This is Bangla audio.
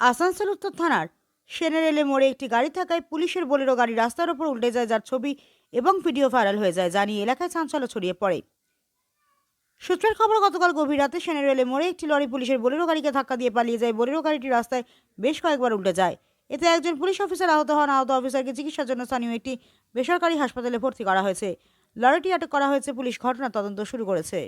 আসানসোল উত্তর থানার সেনেরেলে মোড়ে একটি গাড়ি থাকায় পুলিশের বোলেরো গাড়ি রাস্তার ওপর উল্টে যায়, যার ছবি এবং ভিডিও ভাইরাল হয়ে যায়, যা নিয়ে এলাকায় চাঞ্চল্য ছড়িয়ে পড়ে। সূত্রের খবর, গতকাল গভীর রাতে সেনেরেলে মোড়ে একটি লরি পুলিশের বোলেরো গাড়িকে ধাক্কা দিয়ে পালিয়ে যায়। বোলেরো গাড়িটি রাস্তায় বেশ কয়েকবার উল্টে যায়। এতে একজন পুলিশ অফিসার আহত হন। আহত অফিসারকে চিকিৎসার জন্য স্থানীয় একটি বেসরকারি হাসপাতালে ভর্তি করা হয়েছে। লরিটি আটক করা হয়েছে। পুলিশ ঘটনা তদন্ত শুরু করেছে।